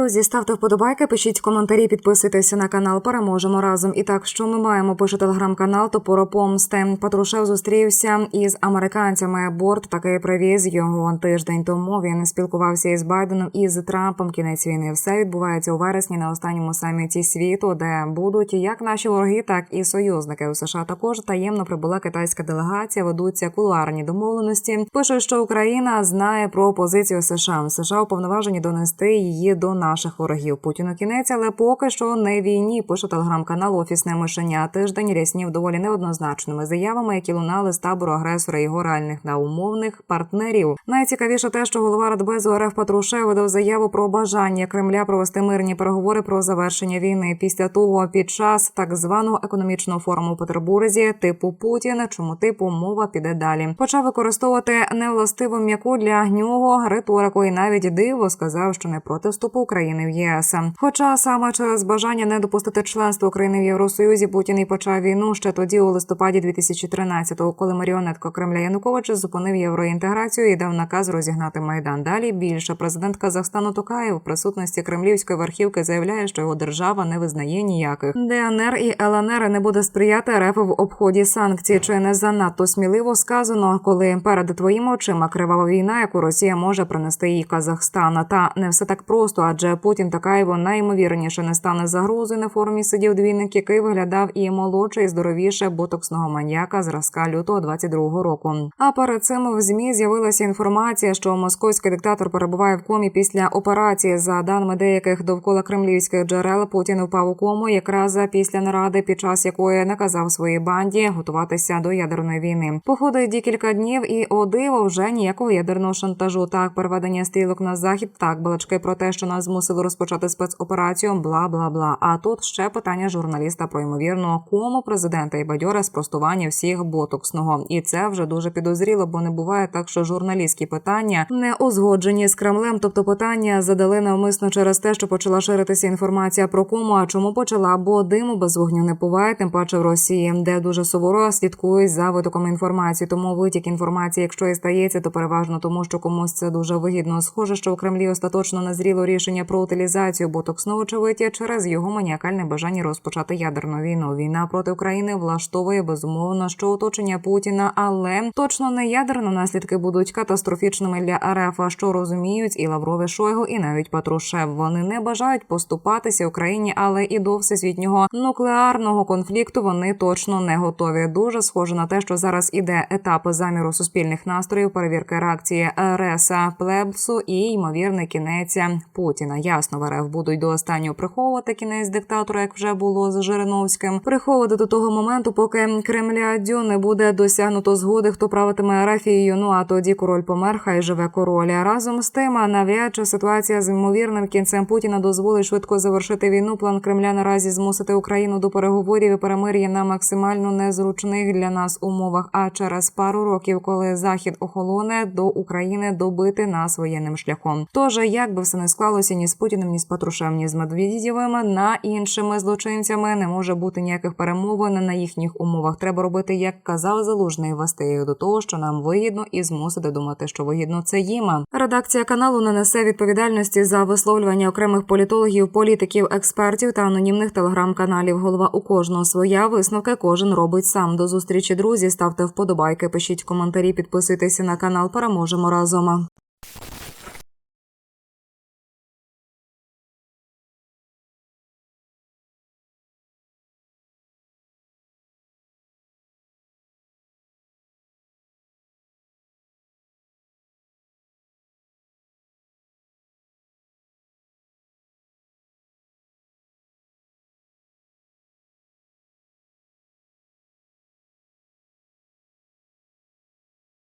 Друзі, ставте вподобайки, пишіть коментарі, підписуйтеся на канал. Переможемо разом. І так, що ми маємо? Пише телеграм-канал Топоро Помсти. Патрушев зустрівся із американцями. Борт таки привіз його тиждень тому. Він спілкувався із Байденом і з Трампом. Кінець війни все відбувається у вересні на останньому саміті світу, де будуть як наші вороги, так і союзники у США. Також таємно прибула китайська делегація. Ведуться кулуарні домовленості. Пише, що Україна знає про позицію США. США уповноважені донести її до наших ворогів. Путіну кінець, але поки що не війні. Пише телеграм-канал Офісне мишеня. Тиждень ряснів доволі неоднозначними заявами, які лунали з табору агресора його реальних та умовних партнерів. Найцікавіше те, що голова Радбезу РФ Патрушев видав заяву про бажання Кремля провести мирні переговори про завершення війни. Після того під час так званого економічного форуму у Петербурзі, типу Путін, чому типу мова піде далі. Почав використовувати невластиву м'яку для нього риторику, і навіть диво сказав, що не проти вступу України в ЄС. Хоча саме через бажання не допустити членство України в Євросоюзі Путін і почав війну ще тоді, у листопаді 2013-го, коли маріонетка Кремля Янукович зупинив євроінтеграцію і дав наказ розігнати майдан. Далі більше президент Казахстану Токаєв в присутності кремлівської верхівки заявляє, що його держава не визнає ніяких ДНР і ЛНР не буде сприяти РФ в обході санкцій. Чи не занадто сміливо сказано, коли перед твоїми очима кривава війна, яку Росія може принести їй Казахстана? Та не все так просто, адже Путін Такаєву найімовірніше не стане загрозою на форумі. Сидів двійник, який виглядав і молодше, і здоровіше ботоксного маньяка зразка лютого 22-го року. А перед цим в змі з'явилася інформація, що московський диктатор перебуває в комі після операції. За даними деяких довкола кремлівських джерел, Путін впав у кому якраз після наради, під час якої наказав своїй банді готуватися до ядерної війни. Походить декілька днів, і о диво вже ніякого ядерного шантажу. Так, переведення стрілок на захід, так балачки про те, що нас змусили розпочати спецоперацію. Бла бла бла. А тут ще питання журналіста про ймовірного кому президента і бадьоре спростування всіх ботоксного. І це вже дуже підозріло, бо не буває так, що журналістські питання не узгоджені з Кремлем. Тобто питання задали навмисно через те, що почала ширитися інформація про кому. А чому почала? Бо диму без вогню не буває, тим паче в Росії, де дуже суворо слідкують за витоком інформації. Тому витік інформації, якщо і стається, то переважно тому, що комусь це дуже вигідно. Схоже, що в Кремлі остаточно назріло рішення про утилізацію ботоксного очевидя через його маніакальне бажання розпочати ядерну війну. Війна проти України влаштовує безумовно, що оточення Путіна, але точно не ядерні наслідки будуть катастрофічними для РФ, що розуміють і Лаврове Шойгу, і навіть Патрушев. Вони не бажають поступатися Україні, але і до всесвітнього нуклеарного конфлікту вони точно не готові. Дуже схоже на те, що зараз іде етап заміру суспільних настроїв, перевірки реакції РСа Плебсу і ймовірний кінець Путіна. Ясно, в РФ будуть до останнього приховувати кінець диктатора, як вже було з Жириновським. Приховувати до того моменту, поки Кремля дю не буде досягнуто згоди, хто правитиме Арафією. Ну а тоді король помер, хай живе король. А Разом з тим, навряд чи ситуація з ймовірним кінцем Путіна дозволить швидко завершити війну. План Кремля наразі змусити Україну до переговорів і перемир'я на максимально незручних для нас умовах. А через пару років, коли захід охолоне до України добити нас воєнним шляхом. Тож як би все не склалося ні з Путіним, ні з Патрушем, ні з Медведєвим, на іншими злочинцями не може бути ніяких перемовин на їхніх умовах. Треба робити, як казав залужний вести до того, що нам вигідно, і змусити думати, що вигідно це їм. Редакція каналу не несе відповідальності за висловлювання окремих політологів, політиків, експертів та анонімних телеграм-каналів. Голова у кожного своя висновки кожен робить сам. До зустрічі друзі. Ставте вподобайки, пишіть коментарі, підписуйтеся на канал. Переможемо разом.